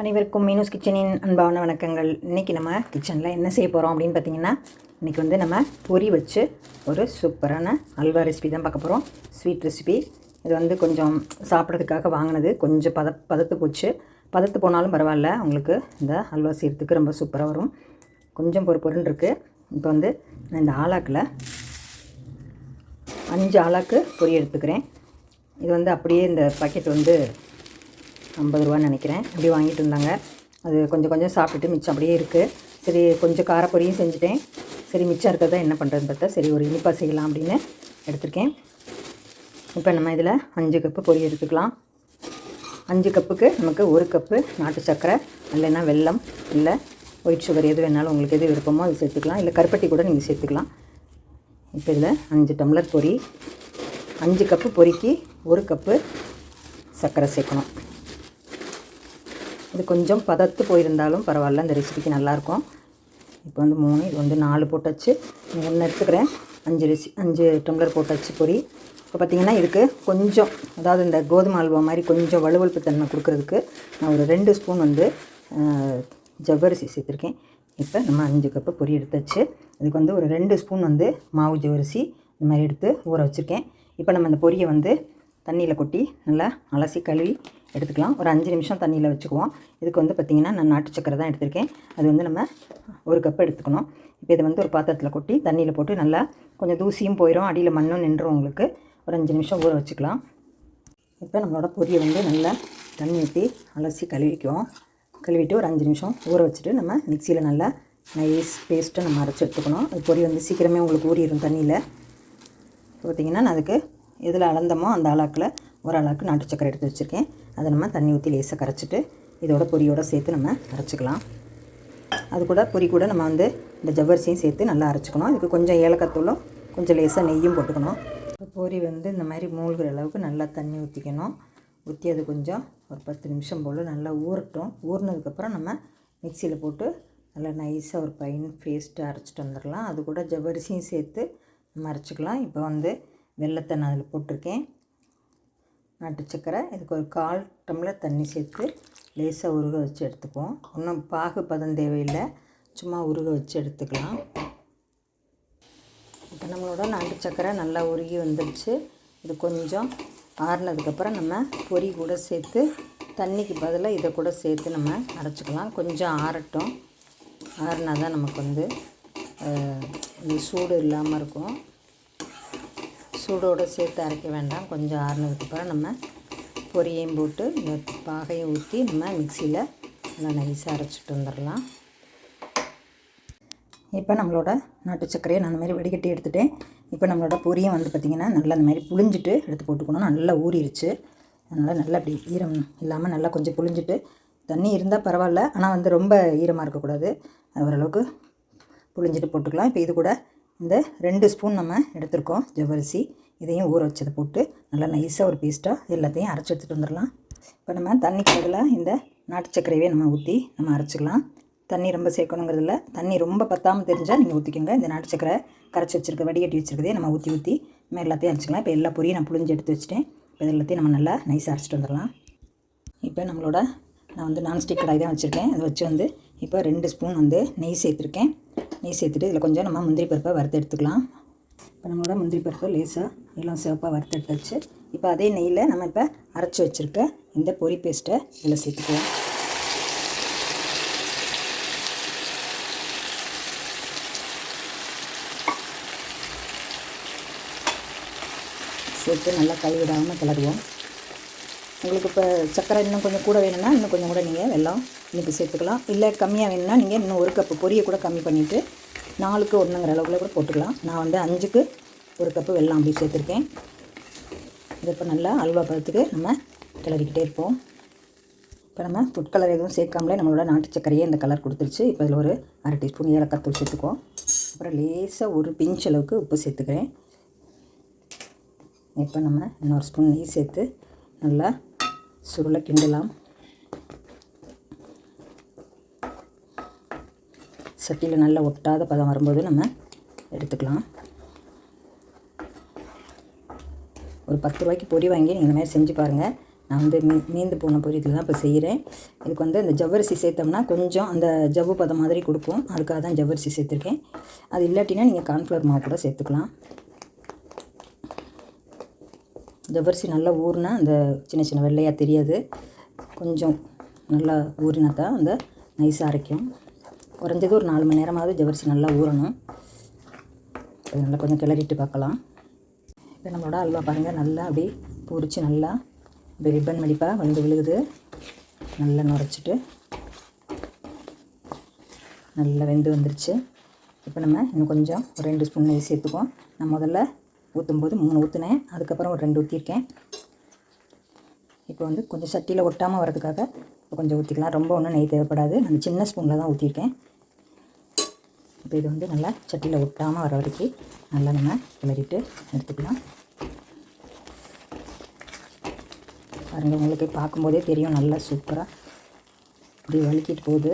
அனைவருக்கும் மீனூஸ் கிச்சனின் அன்பான வணக்கங்கள். இன்றைக்கி நம்ம கிச்சனில் என்ன செய்ய போகிறோம் அப்படின்னு பார்த்தீங்கன்னா இன்றைக்கி வந்து நம்ம பொரி வச்சு ஒரு சூப்பரான அல்வா ரெசிபி தான் பார்க்க போகிறோம் ஸ்வீட் ரெசிபி இது வந்து கொஞ்சம் சாப்பிட்றதுக்காக வாங்கினது. கொஞ்சம் பத பதத்து போச்சு. பதத்து போனாலும் பரவாயில்ல. உங்களுக்கு இந்த அல்வா செய்கிறதுக்கு ரொம்ப சூப்பராக வரும். கொஞ்சம் பொறு பொருள் இருக்குது இப்போ வந்து நான் இந்த ஆலாக்கில் அஞ்சு ஆளாக்கு பொரி எடுத்துக்கிறேன். இது வந்து அப்படியே இந்த பாக்கெட் வந்து ஐம்பது ரூபான்னு நினைக்கிறேன். அப்படி வாங்கிட்டு இருந்தாங்க. அது கொஞ்சம் கொஞ்சம் சாப்பிட்டுட்டு மிச்சம் அப்படியே இருக்குது சரி கொஞ்சம் காரப்பொரியும் செஞ்சுட்டேன். சரி மிச்சம் இருக்கிறத என்ன பண்ணுறதுன்னு பார்த்தா சரி ஒரு இனிப்பாக செய்யலாம் அப்படின்னு எடுத்திருக்கேன். இப்போ நம்ம இதில் அஞ்சு கப்பு பொரி எடுத்துக்கலாம். அஞ்சு கப்புக்கு நமக்கு ஒரு கப்பு நாட்டு சர்க்கரை இல்லைன்னா வெல்லம் இல்லை ஒயிட் சுகர் எது வேணாலும் உங்களுக்கு எது விருப்பமோ அது சேர்த்துக்கலாம். இல்லை கருப்பட்டி கூட நீங்கள் சேர்த்துக்கலாம். இப்போ இதில் அஞ்சு டம்ளர் பொரி. அஞ்சு கப்பு பொரிக்கு ஒரு கப்பு சர்க்கரை சேர்க்கணும். இது கொஞ்சம் பதத்து போயிருந்தாலும் பரவாயில்ல. இந்த ரெசிபிக்கு நல்லாயிருக்கும். இப்போ வந்து மூணு இது வந்து நாலு போட்டாச்சு. ஒன்று எடுத்துக்கிறேன். அஞ்சு ரெசி அஞ்சு டம்ளர் போட்டாச்சு பொரி இப்போ பார்த்திங்கன்னா இதுக்கு கொஞ்சம் அதாவது இந்த கோதுமை அல்வா மாதிரி கொஞ்சம் வலுவழுப்பு தன்மை கொடுக்கறதுக்கு நான் ஒரு ரெண்டு ஸ்பூன் வந்து ஜவ்வரிசி சேர்த்துருக்கேன். இப்போ நம்ம அஞ்சு கப்பு பொரி எடுத்தாச்சு. இதுக்கு வந்து ஒரு ரெண்டு ஸ்பூன் வந்து மாவு ஜவ்வரிசி இந்த மாதிரி எடுத்து ஊற வச்சுருக்கேன். இப்போ நம்ம இந்த பொரியை வந்து தண்ணியில் கொட்டி நல்லா அலசி கழுவி எடுத்துக்கலாம். ஒரு அஞ்சு நிமிஷம் தண்ணியில் வச்சுக்குவோம். இதுக்கு வந்து பார்த்திங்கன்னா நான் நாட்டு சக்கரை தான் எடுத்திருக்கேன். அது வந்து நம்ம ஒரு கப் எடுத்துக்கணும். இப்போ இதை வந்து ஒரு பாத்திரத்தில் கொட்டி தண்ணியில் போட்டு நல்லா கொஞ்சம் தூசியும் போயிடும் அடியில் மண்ணும் நின்றும் உங்களுக்கு. ஒரு அஞ்சு நிமிஷம் ஊற வச்சுக்கலாம். இப்போ நம்மளோட பொரியை வந்து நல்லா தண்ணி ஊற்றி அலசி கழுவிக்குவோம். கழுவிட்டு ஒரு அஞ்சு நிமிஷம் ஊற வச்சுட்டு நம்ம மிக்சியில் நல்லா நைஸ் பேஸ்ட்டை நம்ம அரைச்சி எடுத்துக்கணும். அது பொரி வந்து சீக்கிரமே உங்களுக்கு ஊறிடும் தண்ணியில். பார்த்திங்கன்னா நான் அதுக்கு எதில் அளந்தமோ அந்த அளவுக்கில் ஒரு அளவுக்கு நாட்டு சக்கரை எடுத்து வச்சுருக்கேன். அதை நம்ம தண்ணி ஊற்றி லேசாக கரைச்சிட்டு இதோட பொரியோடு சேர்த்து நம்ம அரைச்சிக்கலாம் அது கூட பொரி கூட நம்ம வந்து இந்த ஜவ்வரிசியும் சேர்த்து நல்லா அரைச்சிக்கணும். இதுக்கு கொஞ்சம் ஏலக்காத்தூளும் கொஞ்சம் லேசாக நெய்யும் போட்டுக்கணும். இப்போ பொரி வந்து இந்த மாதிரி மூழ்கிற அளவுக்கு நல்லா தண்ணி ஊற்றிக்கணும் ஊற்றி அது கொஞ்சம் ஒரு பத்து நிமிஷம் போல் நல்லா ஊறட்டும். ஊறினதுக்கப்புறம் நம்ம மிக்சியில் போட்டு நல்லா நைஸாக ஒரு பைன் பேஸ்ட்டு அரைச்சிட்டு வந்துடலாம் அது கூட ஜவ்வரிசியும் சேர்த்து நம்ம அரைச்சிக்கலாம். இப்போ வந்து வெள்ளத்தை நான் அதில் போட்டிருக்கேன். நாட்டு சக்கரை இதுக்கு ஒரு கால் டம்ளர் தண்ணி சேர்த்து லேசாக உருக வச்சு எடுத்துக்குவோம். இன்னும் பாகு பதம் தேவையில்லை. சும்மா உருக வச்சு எடுத்துக்கலாம். இப்போ நம்மளோட நாட்டு சக்கரை நல்லா உருகி வந்துடுச்சு. இது கொஞ்சம் ஆறுனதுக்கப்புறம் நம்ம பொரி கூட சேர்த்து தண்ணிக்கு பதிலாக இதை கூட சேர்த்து நம்ம அரைச்சிக்கலாம். கொஞ்சம் ஆறட்டும். ஆறுனா தான் நமக்கு வந்து இந்த சூடு இல்லாமல் இருக்கும். சூடோடு சேர்த்து அரைக்க வேண்டாம். கொஞ்சம் ஆறுனதுக்கப்புறம் நம்ம பொரியையும் போட்டு இந்த பாகையும் ஊற்றி நம்ம மிக்சியில் நல்லா நைஸாக அரைச்சிட்டு வந்துடலாம். இப்போ நம்மளோட நாட்டு சர்க்கரையை நான் அந்த மாதிரி வடிகட்டி எடுத்துட்டேன். இப்போ நம்மளோட பொரியும் வந்து பார்த்திங்கன்னா நல்லா அந்த மாதிரி புழிஞ்சிட்டு எடுத்து போட்டுக்கணும். நல்லா ஊறிடுச்சு அதனால் நல்லா அப்படி ஈரம் இல்லாமல் நல்லா கொஞ்சம் புளிஞ்சிட்டு தண்ணி இருந்தால் பரவாயில்ல. ஆனால் வந்து ரொம்ப ஈரமாக இருக்கக்கூடாது. ஓரளவுக்கு புழிஞ்சிட்டு போட்டுக்கலாம். இப்போ இது கூட இந்த ரெண்டு ஸ்பூன் நம்ம எடுத்திருக்கோம் ஜவ்வரிசி. இதையும் ஊற வச்சதை போட்டு நல்லா நைஸாக ஒரு பேஸ்ட்டாக எல்லாத்தையும் அரைச்சி எடுத்துகிட்டு வந்துடலாம். இப்போ நம்ம தண்ணிக்கு பதிலாக இந்த நாட்டு சர்க்கரையவே நம்ம ஊற்றி நம்ம அரைச்சிக்கலாம். தண்ணி ரொம்ப சேர்க்கணுங்கிறதுல தண்ணி ரொம்ப பத்தாமல் தெரிஞ்சால் நீங்கள் ஊற்றிக்கோங்க இந்த நாட்டு சக்கரை கரைச்சி வச்சிருக்க வடிகட்டி வச்சுருக்கதே நம்ம ஊற்றி ஊற்றி நம்ம எல்லாத்தையும் அரைச்சிக்கலாம். இப்போ எல்லா பொரியும் நான் புளிஞ்சு எடுத்து வச்சுட்டேன். இப்போ இது எல்லாத்தையும் நம்ம நல்லா நைஸாக அரைச்சிட்டு வந்துடலாம். இப்போ நம்மளோட நான் வந்து நான்ஸ்டிக் கடாய் தான் வச்சுருக்கேன். அதை வச்சு வந்து இப்போ ரெண்டு ஸ்பூன் வந்து நெய் சேர்த்துருக்கேன். நெய் சேர்த்துட்டு இதில் கொஞ்சம் நம்ம முந்திரி பருப்பை வறுத்து எடுத்துக்கலாம். இப்போ நம்மளோட முந்திரி பருப்பு லேசாக எல்லாம் சிவப்பாக வறுத்து எடுத்தாச்சு. இப்போ அதே நெய்யில் நம்ம இப்போ அரைச்சி வச்சுருக்க இந்த பொரி பேஸ்ட்டை இதில் சேர்த்துக்குவோம் சேர்த்து நல்லா கழுவிடாமல் கிளறுவோம். உங்களுக்கு இப்போ சர்க்கரை இன்னும் கொஞ்சம் கூட வேணும்னா இன்னும் கொஞ்சம் கூட நீங்கள் வெள்ளம் இனிப்பு சேர்த்துக்கலாம். இல்லை கம்மியாக வேணும்னா நீங்கள் இன்னும் ஒரு கப்பு பொரியை கூட கம்மி பண்ணிவிட்டு நாலுக்கு ஒன்றுங்கிற அளவுக்குள்ள கூட போட்டுக்கலாம். நான் வந்து அஞ்சுக்கு ஒரு கப்பு வெள்ளம் அப்படி சேர்த்துருக்கேன். இது இப்போ நல்லா அல்வா பதத்துக்கு நம்ம கிளறிக்கிட்டே இருப்போம். இப்போ நம்ம ஃபுட் கலர் எதுவும் சேர்க்காமலே நம்மளோட நாட்டு சர்க்கரையே இந்த கலர் கொடுத்துருச்சு. இப்போ இதில் ஒரு அரை டீஸ்பூன் ஏலக்காய் சேர்த்துக்குவோம். அப்புறம் லேசாக ஒரு பிஞ்ச் அளவுக்கு உப்பு சேர்த்துக்கிறேன். இப்போ நம்ம இன்னொரு ஸ்பூன் நெய் சேர்த்து நல்லா சுருளை கிண்டலாம். சட்டியில் நல்லா ஒட்டாத பதம் வரும்போது நம்ம எடுத்துக்கலாம். ஒரு பத்து ரூபாய்க்கு பொரி வாங்கி நீங்கள் இந்த மாதிரி செஞ்சு பாருங்கள் நான் வந்து மீ மீந்து போன பொரியல் தான் இப்போ செய்கிறேன் இதுக்கு வந்து இந்த ஜவ்வரிசி சேர்த்தோம்னா கொஞ்சம் அந்த ஜவ்வு பதம் மாதிரி கொடுக்கும். அதுக்காக தான் ஜவ்வரிசி சேர்த்துருக்கேன். அது இல்லாட்டினா நீங்கள் கார்ன்ஃப்ளவர் மாவு கூட சேர்த்துக்கலாம். ஜவ்வரிசி நல்லா ஊறினா அந்த சின்ன சின்ன வெள்ளையாக தெரியாது. கொஞ்சம் நல்லா ஊறினா தான் அந்த நைஸாக அரைக்கும். குறைஞ்சது ஒரு நாலு மணி நேரமாவது ஜவ்வரிசி நல்லா ஊறணும். அது நல்லா கொஞ்சம் கிளறிட்டு பார்க்கலாம். இப்போ நம்மளோட அல்வா பாருங்கள் நல்லா அப்படி பொறிச்சு நல்லா இப்படி ரிப்பன் மடிப்பாக வந்து விழுகுது. நல்லா நுரைச்சிட்டு நல்லா வெந்து வந்துருச்சு. இப்போ நம்ம இன்னும் கொஞ்சம் ஒரு ரெண்டு ஸ்பூன் நெய் சேர்த்துக்குவோம். நான் முதல்ல ஊற்றும்போது மூணு ஊற்றுனேன் அதுக்கப்புறம் ஒரு ரெண்டு ஊற்றிருக்கேன் இப்போ வந்து கொஞ்சம் சட்டியில் ஒட்டாமல் வரதுக்காக இப்போ கொஞ்சம் ஊற்றிக்கலாம் ரொம்ப ஒன்றும் நெய் தேவைப்படாது. நான் சின்ன ஸ்பூனில் தான் ஊற்றிருக்கேன் இப்போ இது வந்து நல்லா சட்டியில் ஒட்டாமல் வர வரைக்கும் நல்லா நம்ம கிளறிட்டு எடுத்துக்கலாம். பாருங்கள் உங்களுக்கு பார்க்கும்போதே தெரியும். நல்லா சூப்பராக இப்படி வலிக்கிட்டு போகுது.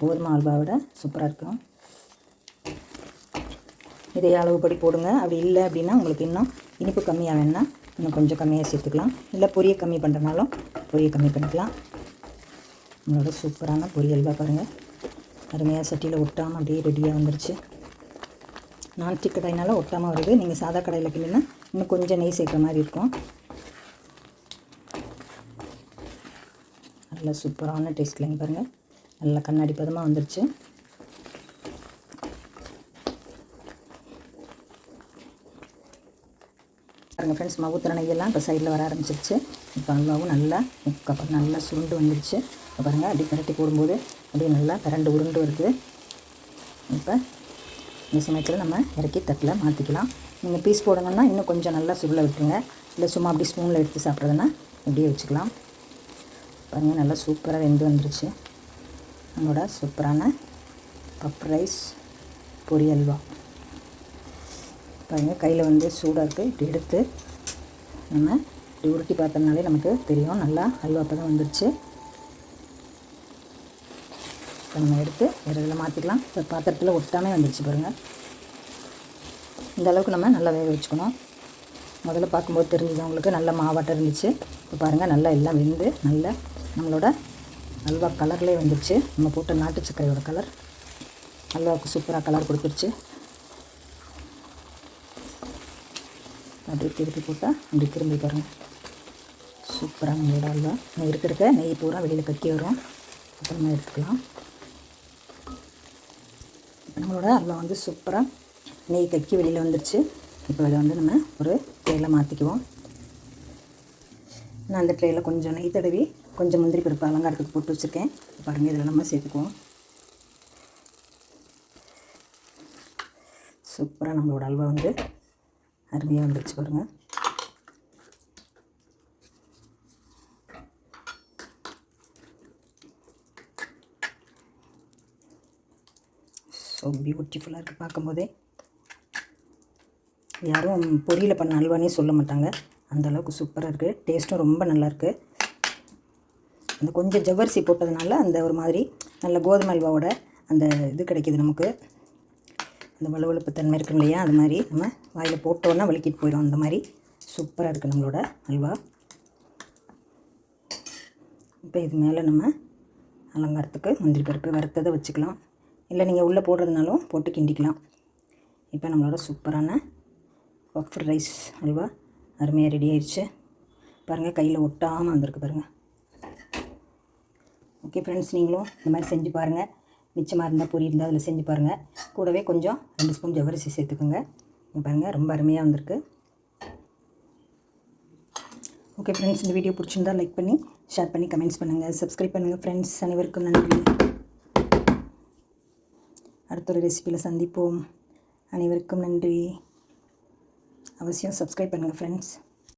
கோதுமை அல்வாவோட சூப்பராக இருக்கும். இதே அளவுப்படி போடுங்க. அப்படி இல்லை அப்படின்னா உங்களுக்கு இன்னும் இனிப்பு கம்மியாக வேணும்னா இன்னும் கொஞ்சம் கம்மியாக சேர்த்துக்கலாம். இல்லை பொரிய கம்மி பண்ணுறனாலும் பொரிய கம்மி பண்ணிக்கலாம். உங்களோட சூப்பரான பொரியல்வா பாருங்கள் அருமையாக சட்டியில் ஒட்டாமல் அப்படியே ரெடியாக வந்துருச்சு. நான்ஸ்டிக் கடாயினால ஒட்டாமல் வருது. நீங்கள் சாதா கடையில் கிண்டினா இன்னும் கொஞ்சம் நெய் சேர்க்குற மாதிரி இருக்கும். நல்லா சூப்பரான டேஸ்ட்லைங்க பாருங்கள் நல்லா கண்ணாடி பதமாக வந்துருச்சு. பாருங்கள் ஃப்ரெண்ட்ஸ் மவுத்திர நெய்யெல்லாம் இப்போ சைடில் வர ஆரம்பிச்சிருச்சு. இப்போ அல்வாவும் நல்லா முக்கப்புறம் நல்லா சுருண்டு வந்துடுச்சு இப்போ பாருங்கள் அப்படி பரட்டி போடும்போது அப்படியே நல்லா பரண்டு உருண்டு வருது. இப்போ இந்த சமயத்தில் நம்ம இறக்கி தட்டில் மாற்றிக்கலாம் நீங்கள் பீஸ் போடணுன்னா இன்னும் கொஞ்சம் நல்லா சுருளை விட்டுருங்க. இல்லை சும்மா அப்படி ஸ்பூனில் எடுத்து சாப்பிட்றதுன்னா இப்படியே வச்சுக்கலாம். பாருங்கள் நல்லா சூப்பராக வெந்து வந்துருச்சு. நம்மளோட சூப்பரான பப் ரைஸ் பொரி அல்வா பாருங்கள் கையில் வந்து சூடாக இருக்குது இப்படி எடுத்து நம்ம இப்படி உருட்டி பார்த்தோம்னாலே நமக்கு தெரியும். நல்லா அல்வா பதம் வந்துருச்சு. இப்போ நம்ம எடுத்து வேறு இதில் மாற்றிக்கலாம் இப்போ பாத்திரத்தில் ஒட்டாமே வந்துருச்சு பாருங்கள் இந்த அளவுக்கு நம்ம நல்லா வேக வச்சுக்கணும். முதல்ல பார்க்கும்போது தெரிஞ்சது உங்களுக்கு நல்ல மாவாட்டம் இருந்துச்சு. இப்போ பாருங்கள் நல்லா எல்லாம் வெந்து நல்லா நம்மளோட அல்வா கலர்லேயே வந்துருச்சு. நம்ம போட்ட நாட்டு சர்க்கரையோட கலர் அல்வாவுக்கு சூப்பராக கலர் கொடுத்துருச்சு. அப்படியே திருப்பி போட்டால் அப்படி திரும்பி வரும் சூப்பராக நம்மளோட அல்வா நெய் இருக்க நெய் பூரா வெளியில் கட்டி வரும். அப்புறமா எடுத்துக்கலாம். நம்மளோட அல்வா வந்து சூப்பராக நெய் கக்கி வெளியில் வந்துருச்சு. இப்போ அதை வந்து நம்ம ஒரு ட்ரேயில் மாற்றிக்குவோம் நான் அந்த ட்ரேயில் கொஞ்சம் நெய் தடவி கொஞ்சம் முந்திரி பருப்பு அலங்காரத்துக்கு போட்டு வச்சுருக்கேன். பாருங்கள் இதில் நம்ம சேர்த்துக்குவோம். சூப்பராக நம்மளோட அல்வா வந்து அருமையாக வந்துருச்சு பாருங்கள் ஸோ பியூட்டிஃபுல்லாக இருக்குது பார்க்கும்போதே. யாரும் பொரியல் பண்ண அல்வானே சொல்ல மாட்டாங்க. அந்த அளவுக்கு சூப்பராக இருக்குது டேஸ்ட்டும் ரொம்ப நல்லாயிருக்கு அந்த கொஞ்சம் ஜவ்வரிசி போட்டதுனால அந்த ஒரு மாதிரி நல்ல கோதுமை அல்வாவோட அந்த இது கிடைக்கிது நமக்கு. அந்த வலுவழுப்பு தன்மை இருக்கு இல்லையா? அது மாதிரி நம்ம வாயில் போட்டோன்னா வலிக்கிட்டு போயிடும் அந்த மாதிரி சூப்பராக இருக்குது நம்மளோட அல்வா. இப்போ இது மேலே நம்ம அலங்காரத்துக்கு முந்திரி பருப்பு வறுத்ததை வச்சுக்கலாம். இல்லை நீங்கள் உள்ளே போடுறதுனாலும் போட்டு கிண்டிக்கலாம். இப்போ நம்மளோட சூப்பரான ஒஃபர் ரைஸ் அல்வா அருமையாக ரெடி ஆயிடுச்சு பாருங்கள் கையில் ஒட்டாமல் வந்திருக்கு பாருங்கள் ஓகே ஃப்ரெண்ட்ஸ் நீங்களும் இந்த மாதிரி செஞ்சு பாருங்கள் மிச்சமாக இருந்தால் பொரி இருந்தால் அதில் செஞ்சு பாருங்கள் கூடவே கொஞ்சம் ரெண்டு ஸ்பூன் ஜவ்வரிசி சேர்த்துக்கோங்க. பாருங்கள் ரொம்ப அருமையாக வந்திருக்கு. ஓகே ஃப்ரெண்ட்ஸ் இந்த வீடியோ பிடிச்சிருந்தா லைக் பண்ணி ஷேர் பண்ணி கமெண்ட்ஸ் பண்ணுங்கள் சப்ஸ்கிரைப் பண்ணுங்கள் ஃப்ரெண்ட்ஸ் அனைவருக்கும் நன்றி. அடுத்த ஒரு ரெசிபியில் சந்திப்போம். அனைவருக்கும் நன்றி. அவசியம் சப்ஸ்கிரைப் பண்ணுங்கள் ஃப்ரெண்ட்ஸ்